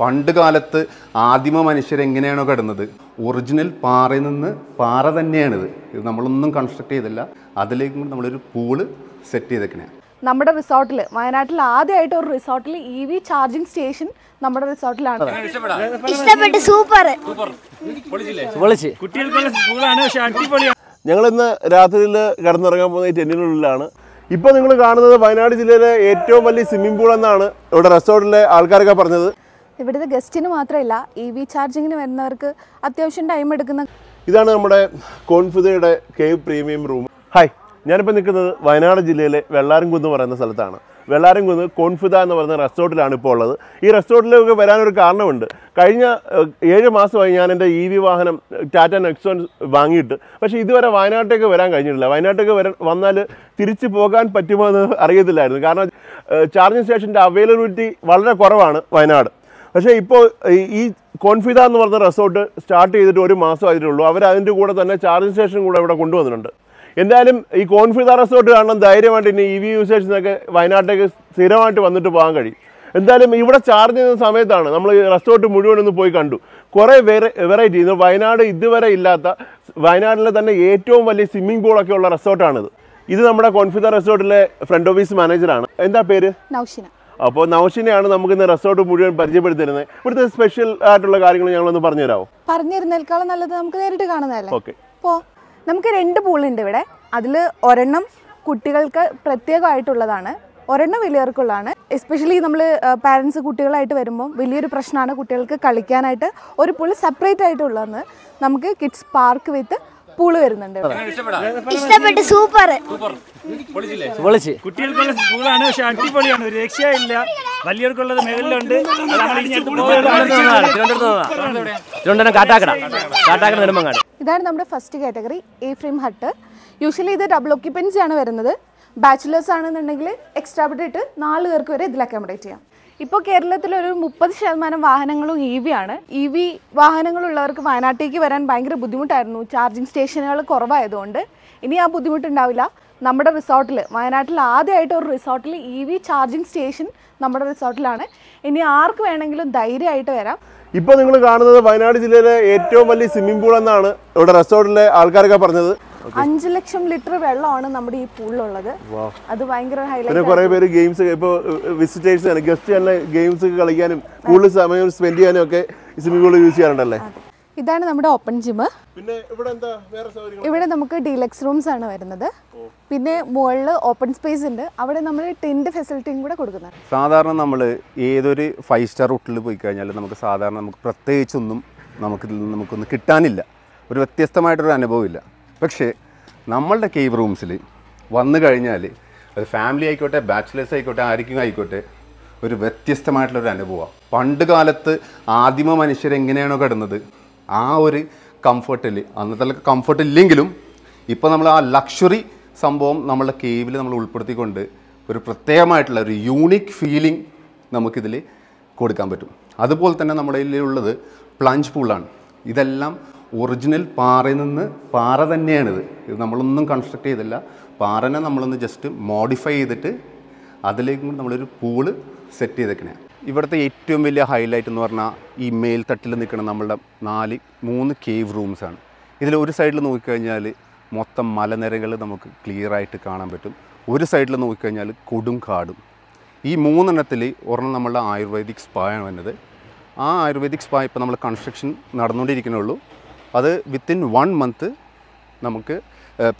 പണ്ട് കാലത്ത് ആദിമ മനുഷ്യരെങ്ങനെയാണോ കിടന്നത്? ഒറിജിനൽ പാറയിൽ നിന്ന് പാറ തന്നെയാണിത്. ഇത് നമ്മളൊന്നും കൺസ്ട്രക്ട് ചെയ്തില്ല. അതിലേക്കും കൂടി നമ്മളൊരു പൂൾ സെറ്റ് ചെയ്തേക്കണേ. നമ്മുടെ റിസോർട്ടിൽ വയനാട്ടിൽ ആദ്യമായിട്ട് ഒരു റിസോർട്ടിൽ ഇ വി ചാർജിങ് സ്റ്റേഷൻ നമ്മുടെ റിസോർട്ടിലാണ്. ഇഷ്ടപ്പെട്ടു സൂപ്പർ. ഞങ്ങൾ ഇന്ന് രാത്രിയിൽ കിടന്നിറങ്ങാൻ പോകുന്ന ഈ ടെന്റിനുള്ളിലാണ് ഇപ്പോൾ നിങ്ങൾ കാണുന്നത് വയനാട് ജില്ലയിലെ ഏറ്റവും വലിയ സ്വിമ്മിംഗ് പൂൾ എന്നാണ് ഇവിടെ റിസോർട്ടിലെ ആൾക്കാരൊക്കെ പറഞ്ഞത്. ഇവിടുത്തെ ഗസ്റ്റിന് മാത്രമല്ല ഇ വി ചാർജിങ്ങിന് വരുന്നവർക്ക് അത്യാവശ്യം ടൈം എടുക്കുന്ന ഇതാണ് നമ്മുടെ കോൺഫിദയുടെ കേവ് പ്രീമിയം റൂം ഹായ് ഞാനിപ്പോൾ നിൽക്കുന്നത് വയനാട് ജില്ലയിലെ വെള്ളാരംകുന്ന് പറയുന്ന സ്ഥലത്താണ്. വെള്ളാരംകുന്ന് കോൺഫിദ എന്ന് പറയുന്ന റെസ്റ്റോറന്റിലാണ് ഇപ്പോൾ ഉള്ളത്. ഈ റെസ്റ്റോറന്റിലേക്ക് വരാനൊരു കാരണമുണ്ട്. കഴിഞ്ഞ ഏഴ് മാസമായി ഞാൻ എന്റെ ഇ വി വാഹനം ടാറ്റ നെക്സോൺ വാങ്ങിയിട്ട്. പക്ഷേ ഇതുവരെ വയനാട്ടിലേക്ക് വരാൻ കഴിഞ്ഞിട്ടില്ല. വയനാട്ടിലേക്ക് വരാൻ വന്നാൽ തിരിച്ചു പോകാൻ പറ്റുമോ എന്ന് അറിയത്തില്ലായിരുന്നു. കാരണം ചാർജിങ് സ്റ്റേഷന്റെ അവൈലബിലിറ്റി വളരെ കുറവാണ് വയനാട്. പക്ഷേ ഇപ്പോൾ ഈ- കോൺഫിത എന്ന് പറഞ്ഞ റിസോർട്ട് സ്റ്റാർട്ട് ചെയ്തിട്ട് ഒരു മാസം ആയിട്ടുള്ളൂ. അവർ അതിന്റെ കൂടെ തന്നെ ചാർജിങ് സ്റ്റേഷൻ കൂടെ ഇവിടെ കൊണ്ടുവന്നിട്ടുണ്ട്. എന്തായാലും ഈ കോൺഫിത റിസോർട്ട് കാണാൻ ധൈര്യമായിട്ട് ഇനി ഇ വി യൂസേഴ്സിനൊക്കെ വയനാട്ടിലേക്ക് സ്ഥിരമായിട്ട് വന്നിട്ട് പോകാൻ കഴിയും. എന്തായാലും ഇവിടെ ചാർജ് ചെയ്യുന്ന സമയത്താണ് നമ്മൾ ഈ റിസോർട്ട് മുഴുവൻ ഒന്ന് പോയി കണ്ടു. കുറേ വെറൈ വെറൈറ്റി ഇത് വയനാട് ഇതുവരെ ഇല്ലാത്ത വയനാട്ടിലെ തന്നെ ഏറ്റവും വലിയ സ്വിമ്മിംഗ് പൂളൊക്കെ ഉള്ള റിസോർട്ടാണിത് ഇത് നമ്മുടെ കോൺഫിത റിസോർട്ടിലെ ഫ്രണ്ട് ഓഫീസ് മാനേജറാണ് എന്താ പേര്? നൗഷിന. അപ്പോൾ നൗഷിനെയാണ് നമുക്ക് ഇന്ന് റിസോർട്ട് മുഴുവൻ പരിചയപ്പെടുത്തിരുന്നത് ഇവിടുത്തെ സ്പെഷ്യൽ ആയിട്ടുള്ള കാര്യങ്ങൾ ഞങ്ങളൊന്ന് പറഞ്ഞു തരാമോ പറഞ്ഞിരുന്നേക്കാളും നല്ലത് നമുക്ക് നേരിട്ട് കാണുന്നതല്ലേ? ഓക്കെ അപ്പോൾ നമുക്ക് രണ്ട് പൂളുണ്ട് ഇവിടെ. അതിൽ ഒരെണ്ണം കുട്ടികൾക്ക് പ്രത്യേകമായിട്ടുള്ളതാണ്. ഒരെണ്ണം വലിയവർക്കുള്ളതാണ്. എസ്പെഷ്യലി നമ്മൾ പാരൻസ് കുട്ടികളായിട്ട് വരുമ്പോൾ വലിയൊരു പ്രശ്നമാണ് കുട്ടികൾക്ക് കളിക്കാനായിട്ട് ഒരു പൂൾ സെപ്പറേറ്റ് ആയിട്ടുള്ളതെന്ന് നമുക്ക് കിഡ്സ് പാർക്ക് വിത്ത് പൂൾ വരുന്നുണ്ട് ഇഷ്ടപ്പെട്ടു സൂപ്പർ. പൊളിച്ച്. കുട്ടികൾക്കുള്ള സ്കൂളാണ് പക്ഷെ അടിപൊളിയാണ്. ഒരു രക്ഷയില്ല. വലിയവർക്കുള്ളത് മേഖലയിലുണ്ട് തിരുവനന്തപുരം കാട്ടാക്കട. കാട്ടാക്കട നെടുമങ്ങാട്. ഇതാണ് നമ്മുടെ first category A frame hut usually ഇത് ഡബിൾ ഓക്യുപ്പൻസി ആണ് വരുന്നത്. ബാച്ചിലേഴ്സ് ആണെന്നുണ്ടെങ്കിൽ എക്സ്ട്രാ ബെഡ് ഇട്ട് നാല് പേർക്ക് വരെ ഇതിൽ അക്കോമഡേറ്റ് ചെയ്യാം. ഇപ്പോൾ കേരളത്തിൽ ഒരു മുപ്പത് ശതമാനം വാഹനങ്ങളും ഇ വി ആണ്. ഇ വി വാഹനങ്ങളുള്ളവർക്ക് വയനാട്ടിലേക്ക് വരാൻ ഭയങ്കര ബുദ്ധിമുട്ടായിരുന്നു. ചാർജിങ് സ്റ്റേഷനുകൾ കുറവായതുകൊണ്ട്. ഇനി ആ ബുദ്ധിമുട്ടുണ്ടാവില്ല. നമ്മുടെ റിസോർട്ടിൽ വയനാട്ടിൽ ആദ്യമായിട്ട് ഒരു റിസോർട്ടിൽ ഇ വി ചാർജിങ് സ്റ്റേഷൻ നമ്മുടെ റിസോർട്ടിലാണ്. ഇനി ആർക്ക് വേണമെങ്കിലും ധൈര്യമായിട്ട് വരാം. ഇപ്പോൾ നിങ്ങൾ കാണുന്നത് വയനാട് ജില്ലയിലെ ഏറ്റവും വലിയ സ്വിമ്മിംഗ് പൂൾ എന്നാണ് ഇവിടെ റിസോർട്ടിലെ ആൾക്കാരൊക്കെ പറഞ്ഞത്. അഞ്ച് ലക്ഷം ലിറ്റർ വെള്ളമാണ് നമ്മുടെ ഈ പൂളിലുള്ളത്. അത് ഭയങ്കര ഹൈലൈറ്റ് കുറേ പേര് ഗെയിംസ് ഇപ്പൊ വിസിറ്റേഴ്സ് ഗസ്റ്റ് തന്നെ ഗെയിംസ് കളിക്കാനും കൂടുതൽ സമയം സ്പെൻഡ് ചെയ്യാനും ഒക്കെ സ്വിമ്മിംഗ് പൂൾ യൂസ് ചെയ്യാറുണ്ടല്ലേ? ഇതാണ് നമ്മുടെ ഓപ്പൺ ജിമ്മ് പിന്നെ ഇവിടെ എന്താ വേറെ ഇവിടെ നമുക്ക് ഡീലക്സ് റൂംസ് ആണ് വരുന്നത്. പിന്നെ മുകളിൽ ഓപ്പൺ സ്പേസ് ഉണ്ട്. അവിടെ നമ്മൾ ടെന്റ് ഫെസിലിറ്റിയും കൂടെ കൊടുക്കുന്നത് സാധാരണ നമ്മൾ ഏതൊരു ഫൈവ് സ്റ്റാർ ഹോട്ടലിൽ പോയി കഴിഞ്ഞാൽ നമുക്ക് സാധാരണ നമുക്ക് പ്രത്യേകിച്ചൊന്നും നമുക്ക് നമുക്കൊന്നും കിട്ടാനില്ല. ഒരു വ്യത്യസ്തമായിട്ടൊരു അനുഭവമില്ല പക്ഷേ നമ്മളുടെ കേവ് റൂംസിൽ വന്നു കഴിഞ്ഞാൽ അത് ഫാമിലി ആയിക്കോട്ടെ ബാച്ചിലേഴ്സ് ആയിക്കോട്ടെ ആർക്കും ആയിക്കോട്ടെ ഒരു വ്യത്യസ്തമായിട്ടുള്ളൊരു അനുഭവമാണ് പണ്ട് കാലത്ത് ആദിമ മനുഷ്യർ എങ്ങനെയാണോ കിടന്നത്? ആ ഒരു കംഫർട്ടിൽ അന്നത്തെ കംഫർട്ട് ഇല്ലെങ്കിലും ഇപ്പോൾ നമ്മൾ ആ ലക്ഷറി സംഭവം നമ്മളുടെ കേവിൽ നമ്മൾ ഉൾപ്പെടുത്തിക്കൊണ്ട് ഒരു പ്രത്യേകമായിട്ടുള്ള ഒരു യൂണിക് ഫീലിംഗ് നമുക്കിതിൽ കൊടുക്കാൻ പറ്റും. അതുപോലെ തന്നെ നമ്മുടെ ഉള്ളത് പ്ലഞ്ച് പൂളാണ് ഇതെല്ലാം ഒറിജിനൽ പാറയിൽ നിന്ന് പാറ തന്നെയാണിത്. ഇത് നമ്മളൊന്നും കൺസ്ട്രക്ട് ചെയ്തില്ല. പാറനെ നമ്മളൊന്ന് ജസ്റ്റ് മോഡിഫൈ ചെയ്തിട്ട് അതിലേക്കും കൂടി നമ്മളൊരു പൂൾ സെറ്റ് ചെയ്തേക്കണേ. ഇവിടുത്തെ ഏറ്റവും വലിയ ഹൈലൈറ്റ് എന്ന് പറഞ്ഞാൽ ഈ മേൽത്തട്ടിൽ നിൽക്കുന്ന നമ്മളുടെ നാല് മൂന്ന് കേവ് റൂംസാണ് ഇതിൽ ഒരു സൈഡിൽ നോക്കിക്കഴിഞ്ഞാൽ മൊത്തം മലനിരകൾ നമുക്ക് ക്ലിയറായിട്ട് കാണാൻ പറ്റും. ഒരു സൈഡിൽ നോക്കിക്കഴിഞ്ഞാൽ കൊടും കാടും. ഈ മൂന്നെണ്ണത്തിൽ ഒരെണ്ണം നമ്മളുടെ ആയുർവേദിക് സ്പായാണ് വന്നത്. ആ ആയുർവേദിക് സ്പാ ഇപ്പോൾ നമ്മൾ കൺസ്ട്രക്ഷൻ നടന്നുകൊണ്ടിരിക്കുന്നുള്ളൂ അത് വിത്തിൻ വൺ മന്ത് നമുക്ക്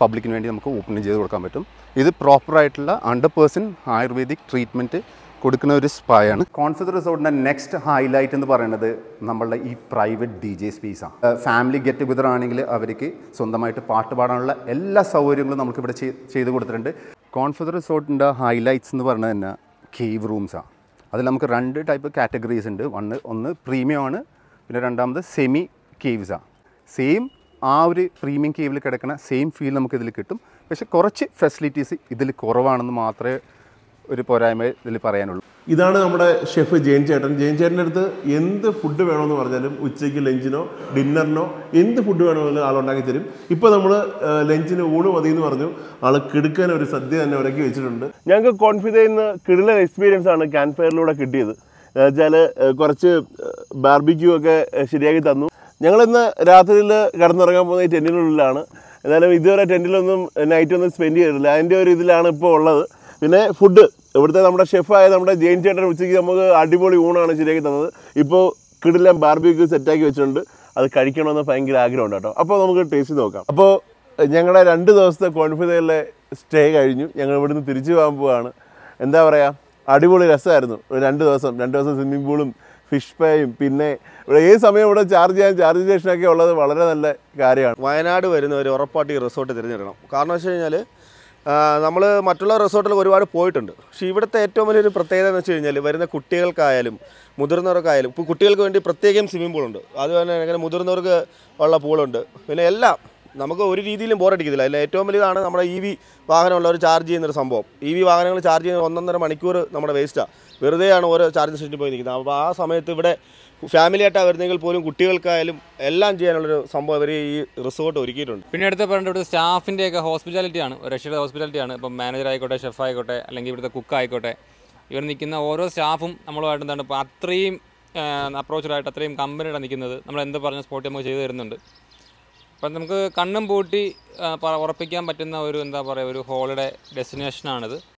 പബ്ലിക്കിന് വേണ്ടി നമുക്ക് ഓപ്പൺ ചെയ്ത് കൊടുക്കാൻ പറ്റും. ഇത് പ്രോപ്പറായിട്ടുള്ള ഹൺഡ്രഡ് പേഴ്സന്റ് ആയുർവേദിക് ട്രീറ്റ്മെന്റ് കൊടുക്കുന്ന ഒരു സ്പായാണ് കോൺഫിദർ റിസോർട്ടിന്റെ നെക്സ്റ്റ് ഹൈലൈറ്റ് എന്ന് പറയുന്നത് നമ്മളുടെ ഈ പ്രൈവറ്റ് ഡി ജെ സ്പേസാണ് ഫാമിലി ഗെറ്റ് ടുഗദർ ആണെങ്കിൽ അവർക്ക് സ്വന്തമായിട്ട് പാട്ട് പാടാനുള്ള എല്ലാ സൗകര്യങ്ങളും നമുക്കിവിടെ ചെയ്- ചെയ്ത് കൊടുത്തിട്ടുണ്ട്. കോൺഫിദർ റിസോർട്ടിന്റെ ഹൈലൈറ്റ്സ് എന്ന് പറയുന്നത് തന്നെ കേവ് റൂംസാണ് അതിൽ നമുക്ക് രണ്ട് ടൈപ്പ് കാറ്റഗറീസ് ഉണ്ട്. വണ് ഒന്ന് പ്രീമിയം ആണ്. പിന്നെ രണ്ടാമത് സെമി കേവ്സാണ് സെയിം ആ ഒരു പ്രീമിയം കേബിൾ കിടക്കുന്ന സെയിം ഫീൽ നമുക്ക് ഇതിൽ കിട്ടും. പക്ഷേ കുറച്ച് ഫെസിലിറ്റീസ് ഇതിൽ കുറവാണെന്ന് മാത്രമേ ഒരു പോരായ്മ ഇതിൽ പറയാനുള്ളൂ. ഇതാണ് നമ്മുടെ ഷെഫ് ജയൻ ചേട്ടൻ. ജയൻ ചേട്ടന്റെ അടുത്ത് എന്ത് ഫുഡ് വേണമെന്ന് പറഞ്ഞാലും ഉച്ചയ്ക്ക് ലഞ്ചിനോ ഡിന്നറിനോ എന്ത് ഫുഡ് വേണമെങ്കിലും ആൾ ഉണ്ടാക്കി തരും. ഇപ്പോൾ നമ്മൾ ലഞ്ചിന് ഊണ് മതി എന്ന് പറഞ്ഞു. ആൾ കിടക്കാൻ ഒരു സദ്യ തന്നെ ഉറക്കി വെച്ചിട്ടുണ്ട്. ഞങ്ങൾക്ക് കോൺഫിഡൻസ് ചെയ്യുന്ന കിടിലൻ എക്സ്പീരിയൻസ് ആണ് ക്യാൻഫയറിലൂടെ കിട്ടിയത്. വെച്ചാൽ കുറച്ച് ബാർബിക്യൂ ഒക്കെ ശരിയാക്കി തന്നു. ഞങ്ങളിന്ന് രാത്രിയിൽ കിടന്നിറങ്ങാൻ പോകുന്ന ഈ ടെന്റിനുള്ളിലാണ് എന്നാലും ഇതുവരെ ടെന്റിലൊന്നും നൈറ്റ് ഒന്നും സ്പെൻഡ് ചെയ്തിട്ടില്ല. അതിന്റെ ഒരു ഇതിലാണ് ഇപ്പോൾ ഉള്ളത്. പിന്നെ ഫുഡ്. ഇവിടുത്തെ നമ്മുടെ ഷെഫായ നമ്മുടെ ജെയിൻ ചേട്ടൻ ഉച്ചയ്ക്ക് നമുക്ക് അടിപൊളി ഊണാണ് ശരിയാക്കി തന്നത്. ഇപ്പോൾ കിടിലം ബാർബിക്യൂ സെറ്റാക്കി വെച്ചിട്ടുണ്ട്. അത് കഴിക്കണമെന്ന് ഭയങ്കര ആഗ്രഹമുണ്ട് കേട്ടോ. അപ്പോൾ നമുക്ക് ടേസ്റ്റ് നോക്കാം. അപ്പോൾ ഞങ്ങളുടെ രണ്ട് ദിവസത്തെ കോൺഫിതയിലെ സ്റ്റേ കഴിഞ്ഞു. ഞങ്ങൾ ഇവിടുന്ന് തിരിച്ചു പോകാൻ പോവാണ്. എന്താ പറയുക അടിപൊളി രസമായിരുന്നു. രണ്ട് ദിവസം. രണ്ട് ദിവസം സ്വിമ്മിംഗ് പൂളും ഫിഷ് പേയും പിന്നെ ഇവിടെ ഏത് സമയം ഇവിടെ ചാർജ് ചെയ്യാൻ ചാർജ് സ്റ്റേഷനൊക്കെ ഉള്ളത് വളരെ നല്ല കാര്യമാണ്. വയനാട് വരുന്നവർ ഉറപ്പായിട്ട് ഈ റിസോർട്ട് തിരഞ്ഞെടുക്കണം. കാരണം വെച്ച് കഴിഞ്ഞാൽ നമ്മൾ മറ്റുള്ള റിസോർട്ടിൽ ഒരുപാട് പോയിട്ടുണ്ട്. പക്ഷേ ഇവിടുത്തെ ഏറ്റവും വലിയൊരു പ്രത്യേകത എന്ന് വെച്ച് കഴിഞ്ഞാൽ വരുന്ന കുട്ടികൾക്കായാലും മുതിർന്നവർക്കായാലും ഇപ്പോൾ കുട്ടികൾക്ക് വേണ്ടി പ്രത്യേകം സ്വിമ്മിംഗ് പൂളുണ്ട്. അതുപോലെ തന്നെ മുതിർന്നവർക്ക് ഉള്ള പൂളുണ്ട്. പിന്നെ എല്ലാം നമുക്ക് ഒരു രീതിയിലും ബോറടിക്കത്തില്ല അതിൽ ഏറ്റവും വലിയതാണ് നമ്മുടെ ഇ വി വാഹനമുള്ളവർ ചാർജ് ചെയ്യുന്നൊരു സംഭവം. ഇ വി വാഹനങ്ങൾ ചാർജ് ചെയ്യുന്ന ഒന്നൊന്നര മണിക്കൂർ നമ്മുടെ വേസ്റ്റാണ് വെറുതെയാണ് ഓരോ ചാർജ് സ്റ്റേഷനിൽ പോയി നിൽക്കുന്നത് അപ്പോൾ ആ സമയത്ത് ഇവിടെ ഫാമിലി ആയിട്ടാണ് വരുന്നെങ്കിൽ പോലും കുട്ടികൾക്കായാലും എല്ലാം ചെയ്യാനുള്ളൊരു സംഭവം അവർ ഈ റിസോർട്ട് ഒരുക്കിയിട്ടുണ്ട്. പിന്നെ അടുത്ത് പറഞ്ഞ ഇവിടുത്തെ സ്റ്റാഫിന്റെയൊക്കെ ഹോസ്പിറ്റാലിറ്റിയാണ് രക്ഷയുടെ ഹോസ്പിറ്റാലിറ്റിയാണ് ഇപ്പം മാനേജർ ആയിക്കോട്ടെ ഷെഫ് ആയിക്കോട്ടെ അല്ലെങ്കിൽ ഇവിടുത്തെ കുക്ക് ആയിക്കോട്ടെ ഇവർ നിൽക്കുന്ന ഓരോ സ്റ്റാഫും നമ്മളുമായിട്ട് എന്താണ്? ഇപ്പോൾ അത്രയും അപ്രോച്ചഡായിട്ട് അത്രയും കമ്പനിയുടെ നിൽക്കുന്നത്. നമ്മൾ എന്ത് പറഞ്ഞ സ്പോട്ട് നമുക്ക് ചെയ്തു തരുന്നുണ്ട്. അപ്പം നമുക്ക് കണ്ണും പൂട്ടി ഉറപ്പിക്കാൻ പറ്റുന്ന ഒരു എന്താ പറയുക ഒരു ഹോളിഡേ ഡെസ്റ്റിനേഷനാണിത്